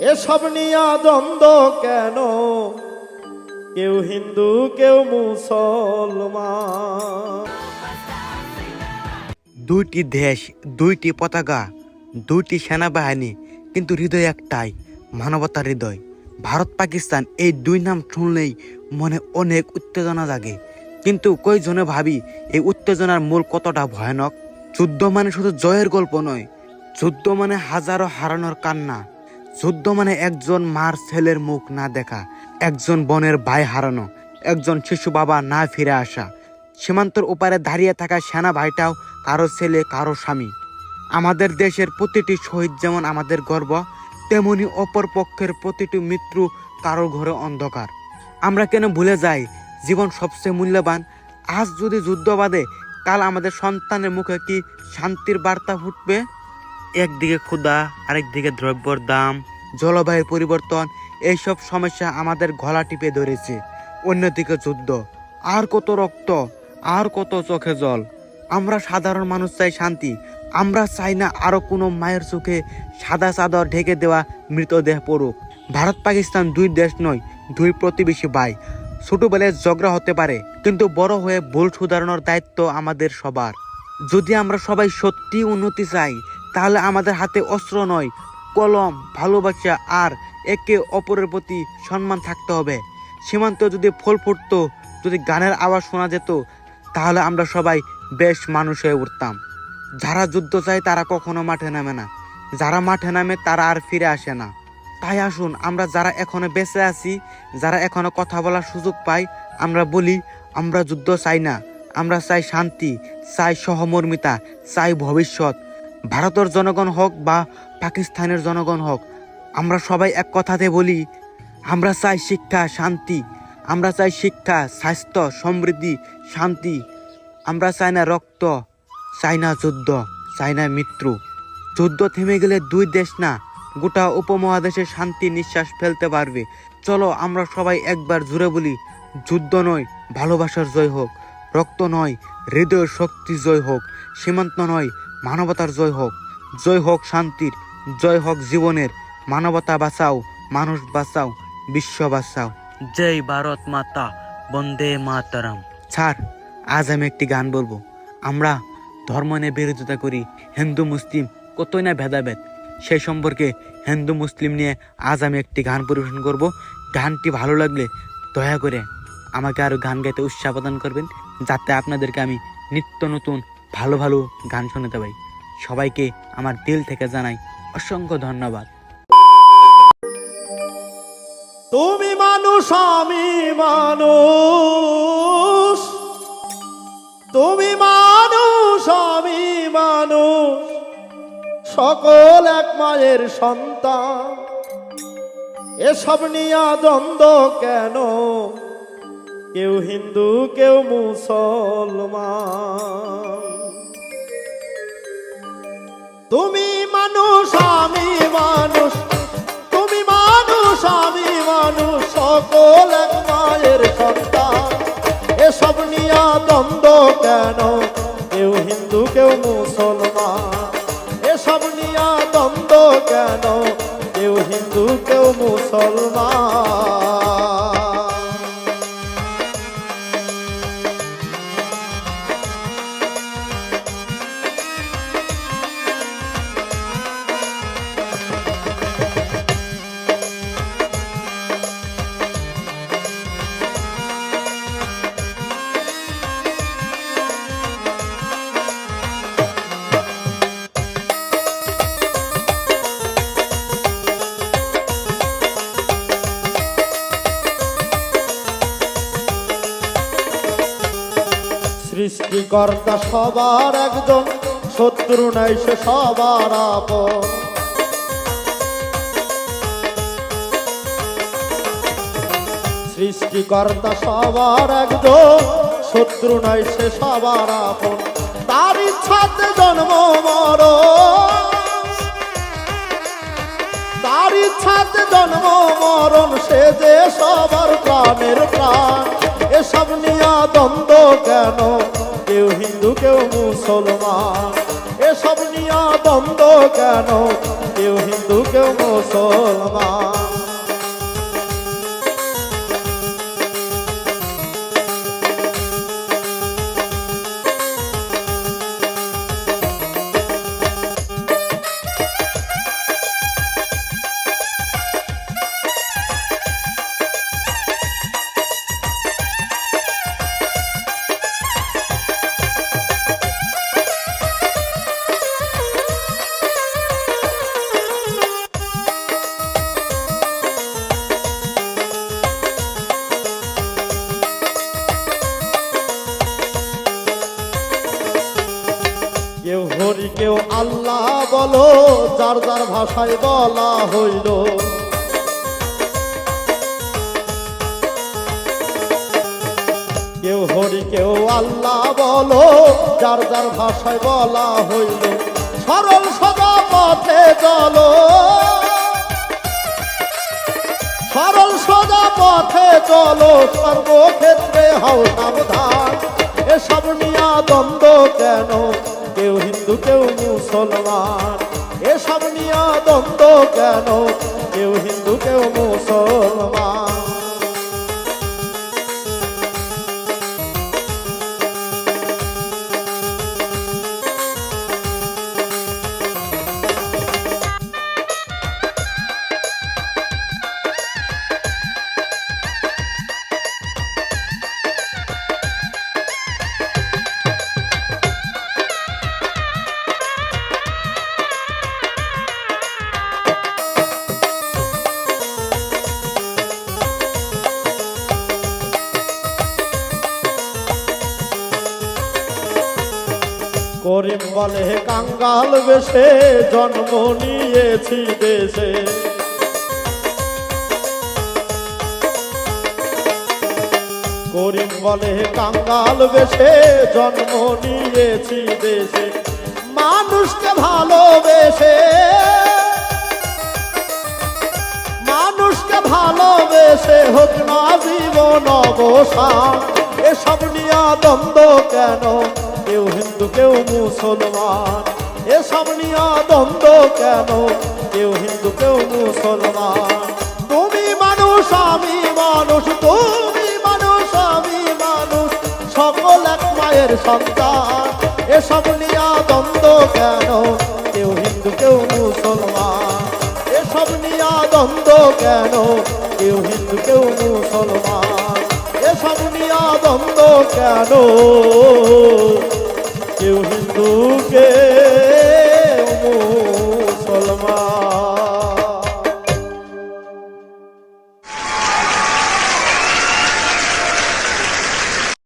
এসব নিয়া দ্বন্দ্ব কেন? কেউ হিন্দু, কেউ মুসলমান। দুইটি দেশ, দুইটি পতাকা, দুইটি সেনাবাহিনী, কিন্তু হৃদয় একটাই মানবতার হৃদয়। ভারত, পাকিস্তান এই দুই নাম শুনলেই মনে অনেক উত্তেজনা জাগে। কিন্তু কয়জনে ভাবি এই উত্তেজনার মূল কতটা ভয়ানক? যুদ্ধ মানে শুধু জয়ের গল্প নয়, যুদ্ধ মানে হাজারো হারানোর কান্না। যুদ্ধ মানে একজন মার ছেলের মুখ না দেখা, একজন বোনের ভাই হারানো, একজন শিশু বাবা না ফিরে আসা। সীমান্তর ওপারে দাঁড়িয়ে থাকা সেনা ভাইটাও কারও ছেলে, কারও স্বামী। আমাদের দেশের প্রতিটি শহীদ যেমন আমাদের গর্ব, তেমনি অপর পক্ষের প্রতিটি মৃত্যু কারও ঘরে অন্ধকার। আমরা কেন ভুলে যাই? জীবন সবচেয়ে মূল্যবান। আজ যদি যুদ্ধ বাদে কাল আমাদের সন্তানের মুখে কি শান্তির বার্তা ফুটবে? একদিকে ক্ষুধা, আরেকদিকে দ্রব্যর দাম, জলবায়ুর পরিবর্তন, এইসব সমস্যা আমাদের গলা টিপে ধরেছে। অন্যদিকে যুদ্ধ, আর কত রক্ত, আর কত চোখে জল। আমরা সাধারণ মানুষ চাই শান্তি, আমরা চাই না আরও কোনো মায়ের চোখে সাদা চাদর ঢেকে দেওয়া মৃতদেহ পড়ুক। ভারত পাকিস্তান দুই দেশ নয়, দুই প্রতিবেশী ভাই। ছোটবেলায় ঝগড়া হতে পারে, কিন্তু বড় হয়ে ভুল সুধারণের দায়িত্ব আমাদের সবার। যদি আমরা সবাই সত্যি উন্নতি চাই তাহলে আমাদের হাতে অস্ত্র নয়, কলম, ভালোবাসা আর একে অপরের প্রতি সম্মান থাকতে হবে। সীমান্ত যদি ফল ফুটতো, যদি গানের আওয়াজ শোনা যেত, তাহলে আমরা সবাই বেশ মানুষ হয়ে উঠতাম। যারা যুদ্ধ চায় তারা কখনো মাঠে নামে না। যারা মাঠে নামে তারা আর ফিরে আসে না। তাই আসুন, আমরা যারা এখনও বেঁচে আছি, যারা এখনও কথা বলার সুযোগ পাই, আমরা বলি, আমরা যুদ্ধ চাই না। আমরা চাই শান্তি, চাই সহমর্মিতা, চাই ভবিষ্যৎ। ভারতের জনগণ হোক বা পাকিস্তানের জনগণ হোক, আমরা সবাই এক কথাতে বলি, আমরা চাই শিক্ষা, শান্তি। আমরা চাই শিক্ষা, স্বাস্থ্য, সমৃদ্ধি, শান্তি। আমরা চাই না রক্ত, চাই না যুদ্ধ, চাই না মৃত্যু। যুদ্ধ থেমে গেলে দুই দেশ না, গোটা উপমহাদেশে শান্তি, নিঃশ্বাস ফেলতে পারবে। চলো আমরা সবাই একবার জুড়ে বলি, যুদ্ধ নয়, ভালোবাসার জয় হোক। রক্ত নয় হৃদয়ের শক্তি জয় হোক। সীমান্ত নয় মানবতার জয় হোক জয় হোক শান্তির জয় হোক জীবনের। মানবতা বাঁচাও মানুষ বাঁচাও বিশ্ব বাঁচাও। জয় ভারত মাতা বন্দে মাতারাম। স্যার আজ আমি একটি গান বলব। আমরা ধর্ম নিয়ে বিরোধিতা করি হিন্দু মুসলিম কতই না ভেদাভেদ। সেই সম্পর্কে হিন্দু মুসলিম নিয়ে আজ আমি একটি গান পরিবেশন করব। গানটি ভালো লাগলে দয়া করে আমাকে আরও গান গাইতে উৎসাহ প্রদান করবেন যাতে আপনাদেরকে আমি নিত্য নতুন ভালো ভালো গান শোনাতে পারি। সবাইকে আমার দিল থেকে জানাই অসংখ্য ধন্যবাদ। তুমি মানুষ, আমি মানুষ। তুমি মানুষ, আমি মানুষ। সকল এক মায়ের সন্তান। এসব নিয়া দ্বন্দ্ব কেন? কেউ হিন্দু, কেউ মুসলমান। তুমি মানুষ আমি মানুষ। তুমি মানুষ আমি মানুষ সকল সৃষ্টিকর্তা সবার একজন, শত্রু নাই সে সবার আপন। সৃষ্টিকর্তা সবার একজন, শত্রু নাই সে সবার আপন। তার ইচ্ছাতে জন্ম মর তার ইচ্ছাতে জন্ম মরণ, সে যে সবার প্রাণের প্রাণ। এসব নিয়া দ্বন্দ্ব কেন? কেউ হিন্দু, কেউ মুসলমান। এসব নিয়া দ্বন্দ্ব কেন? কেউ হিন্দু, কেউ মুসলমান। কেউ আল্লাহ বলো, যার যার ভাষায় বলা হইল। কেউ হরি, কেউ আল্লাহ বলো, যার যার ভাষায় বলা হইল। সরল সদা পথে চলো। সরল সোজা পথে চলো, সর্বক্ষেত্রে হও সাবধান। এসব নিয়া দ্বন্দ্ব কেন? হিন্দু কেউ মুসলমান? এসব নিয়ে দ্বন্দ্ব কেন? কেউ হিন্দু কেউ মুসলমান। করিম বলে কাঙ্গাল বেশে জন্ম নিয়েছি দেশে। করিম বলে কাঙ্গাল বেশে জন্ম নিয়েছি দেশে। মানুষকে ভালোবেসে মানুষকে ভালোবেসে হোক না জীবন অবসান। এসব নিয়া দ্বন্দ্ব কেন? কেউ মুসলমান? এসব নিয়া দ্বন্দ্ব কেন? কেউ হিন্দু, কেউ মুসলমান। তুমি মানুষ, আমি মানুষ, তুমি মানুষ, আমি মানুষ। সকল এক মায়ের সন্তান। এসব নিয়া দ্বন্দ্ব কেন? কেউ হিন্দু, কেউ মুসলমান। এসব নিয়া দ্বন্দ্ব কেন? কেউ হিন্দু, কেউ মুসলমান। এসব নিয়া দ্বন্দ্ব কেন?